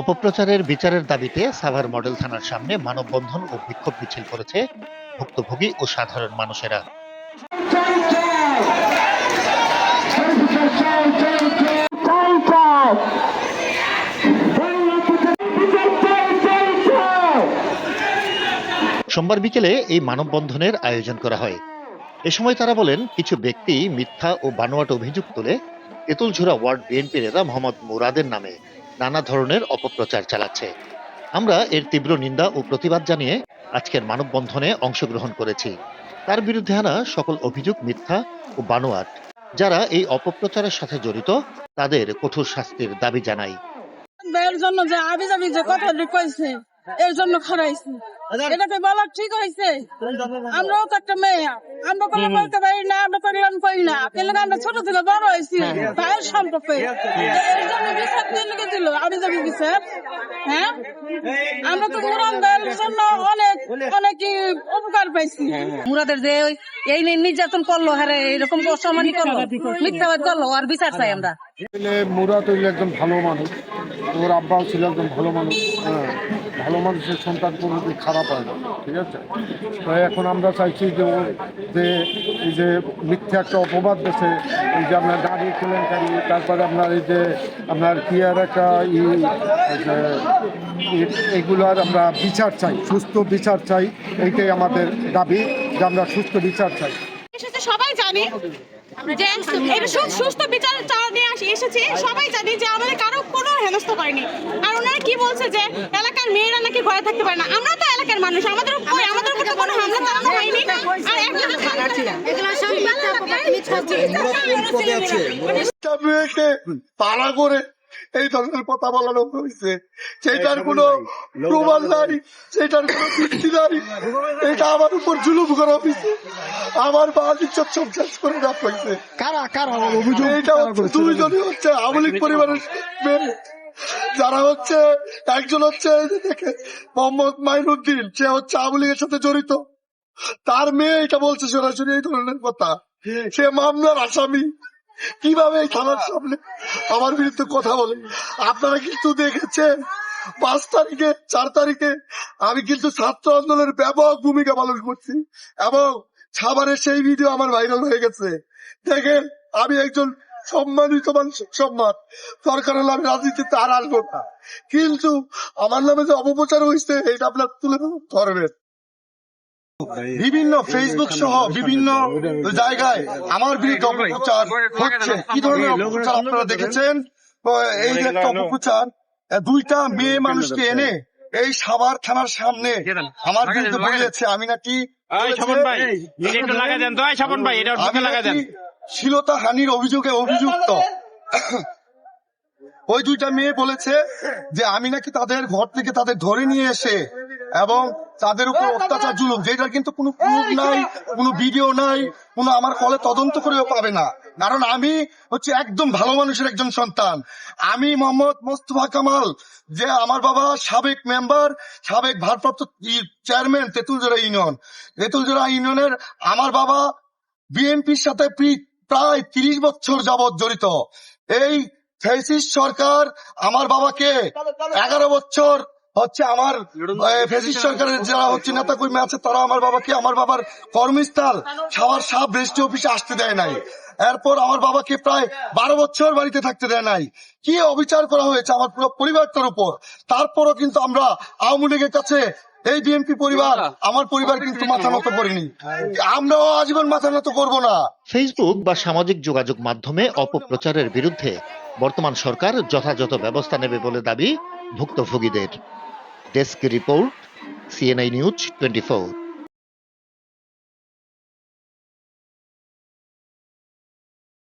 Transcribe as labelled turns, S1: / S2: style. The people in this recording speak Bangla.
S1: অপপ্রচারের বিচারের দাবিতে সাভার মডেল থানার সামনে মানববন্ধন ও বিক্ষোভ মিছিল করেছে ভুক্তভোগী ও সাধারণ মানুষেরা। সোমবার বিকেলে এই মানববন্ধনের আয়োজন করা হয়। এ সময় তারা বলেন, কিছু ব্যক্তি মিথ্যা ও বানোয়াট অভিযোগ তুলে তেঁতুলঝোড়া ওয়ার্ড বিএনপি নেতা মোহাম্মদ মুরাদের নামে নানা ধরনের অপপ্রচার চালাচ্ছে। আমরা এর তীব্র নিন্দা ও প্রতিবাদ জানিয়ে আজকের মানববন্ধনে অংশগ্রহণ করেছি। তার বিরুদ্ধে আনা সকল অভিযোগ মিথ্যা ও বানোয়াট। যারা এই অপপ্রচারের সাথে জড়িত, তাদের কঠোর শাস্তির দাবি জানাই।
S2: জন্য যে আবি যে কথা কইছে এর জন্য খারাইছে এটাকে বলা ঠিক হয়েছে। আমরাও তো একটা মেয়ে। আমরা কোনো বলতে পারি না আমরা করলাম করি না। কিন্তু আমরা ছোট থেকে বড় হয়েছি। ভাইয়ের সম্পর্কে। এর জন্য বিচার দিয়ে লিখে দিল। আবি যাবি বিচার। হ্যাঁ? আমরা তো মুরান ভাইয়ের জন্য অনেক অনেক উপকার পাইছি।
S3: মুরাদের যে ওই এই নিয়ে নির্যাতন করল হারে এরকম অসম্মানি করল। মিথ্যাবাদ করল আর বিচার চাই আমরা।
S4: মুরাদ একজন ভালো মানুষ। ওর আব্বাও ছিল একজন ভালো মানুষ। হ্যাঁ। ভালো মানুষের সন্তান কোনোদিন খারাপ হয় না, ঠিক আছে? তো এখন আমরা চাইছি যে ও যে এই যে মিথ্যা একটা অপবাদ দেশে এই যে আপনার গাড়ি কেলেঙ্কারি, তারপরে আপনার এই যে আপনার কি আর একটা ই এগুলোর আমরা বিচার চাই, সুস্থ বিচার চাই, এইটাই আমাদের দাবি যে আমরা সুস্থ বিচার চাই।
S5: সবাই জানি। যে সুস্থ বিচার চাওয়া নিয়ে আসি সবাই জানি যে আমাদের কারও কোনো হেনস্থা করেনি। আর ওনারা কি বলছে যে এলাকার মেয়েরা নাকি ঘরে থাকতে পারে না? আমরা তো এলাকার মানুষ আমাদের উপর আমাদের উপর তো কোনো হামলা চালানো হয়নি। আর
S6: একটা পাড়া করে এই ধরনের কথা বলানো হয়েছে সেটার কোনো প্রমাণ নাই। সেটার কোনো ভিত্তি নাই। এটা আমার উপর জুলুম করা হয়েছে আমার বাল ইজ্জত সব শেষ করে দেওয়া হয়েছে
S4: কারা কারা অভিযোগ
S6: হচ্ছে দুইজনই হচ্ছে আওয়ামী পরিবারের যারা হচ্ছে একজন হচ্ছে দেখে মোহাম্মদ মাইনুদ্দিন। সে হচ্ছে আওয়ামী লীগের সাথে জড়িত। তার মেয়ে এটা বলছে সরাসরি এই ধরনের কথা। সে মামলার আসামি। কীভাবে থানার সামনে আমার বিরুদ্ধে কথা বলে? আপনারা কিন্তু দেখেছেন, পাঁচ তারিখে, চার তারিখে আমি কিন্তু ছাত্র আন্দোলনের ব্যাপক ভূমিকা পালন করছি এবং সাভারের সেই ভিডিও আমার ভাইরাল হয়ে গেছে। দেখেন, আমি একজন সম্মানিত মানুষের সম্মান। দরকার হলে আমি রাজনীতিতে আর আসব না। কিন্তু আমার নামে যে অপপ্রচার হয়েছে, এটা আপনার তুলে ধরবেন। বিভিন্ন ফেসবুক সহ বিভিন্ন জায়গায় আমার বিরুদ্ধে অপপ্রচার হচ্ছে। কি ধরনের অপপ্রচার আপনারা দেখেছেন? এই যে একটা অপপ্রচার। দুইটা মেয়ে মানুষকে এনে এই সাভার থানার সামনে আমার বিরুদ্ধে বলেছে। আমি নাকি শিলতা হানির অভিযোগে অভিযুক্ত। ওই দুইটা মেয়ে বলেছে যে আমি নাকি তাদের ঘর থেকে তাদের ধরে নিয়ে এসে এবং তাদের উপর অত্যাচার জুলুম যেটার কিন্তু কোনো প্রুফ নাই কোনো ভিডিও নাই কোনো আমার কলে তদন্ত করেও পাবে না। কারণ আমি হচ্ছে একদম ভালো মানুষের একজন সন্তান। আমি মোহাম্মদ মোস্তফা কামাল যে আমার বাবা সাবেক মেম্বার সাবেক ভারপ্রাপ্ত চেয়ারম্যান তেঁতুলজোড়া ইউনিয়ন। তেঁতুলজোড়া ইউনিয়নের আমার বাবা বিএনপির সাথে প্রায় তিরিশ বছর যাবৎ জড়িত। এই ফেসিস সরকার আমার বাবাকে এগারো বছর হচ্ছে আমার ফেসিস সরকারের যারা হচ্ছে নেতা কর্মী আছে তারা আমার বাবাকে আমার বাবার কর্মস্থল সাওয়ার সাব রেজিস্ট্রি অফিসে আসতে দেয় নাই। এরপর আমার বাবাকে প্রায় বারো বছর বাড়িতে থাকতে দেয় নাই। কি অবিচার করা হয়েছে আমার পুরো পরিবারটার উপর? তারপরও কিন্তু আমরা আওয়ামী লীগের কাছে এই বিএনপি পরিবার আমার পরিবার কিন্তু মাথা নত করিনি। আমরাও আজীবন মাথা নত করব না।
S1: ফেসবুক বা সামাজিক যোগাযোগ মাধ্যমে অপপ্রচারের বিরুদ্ধে বর্তমান সরকার যথাযথ ব্যবস্থা নেবে বলে দাবি ভুক্তভোগীদের। desk report CNI news twenty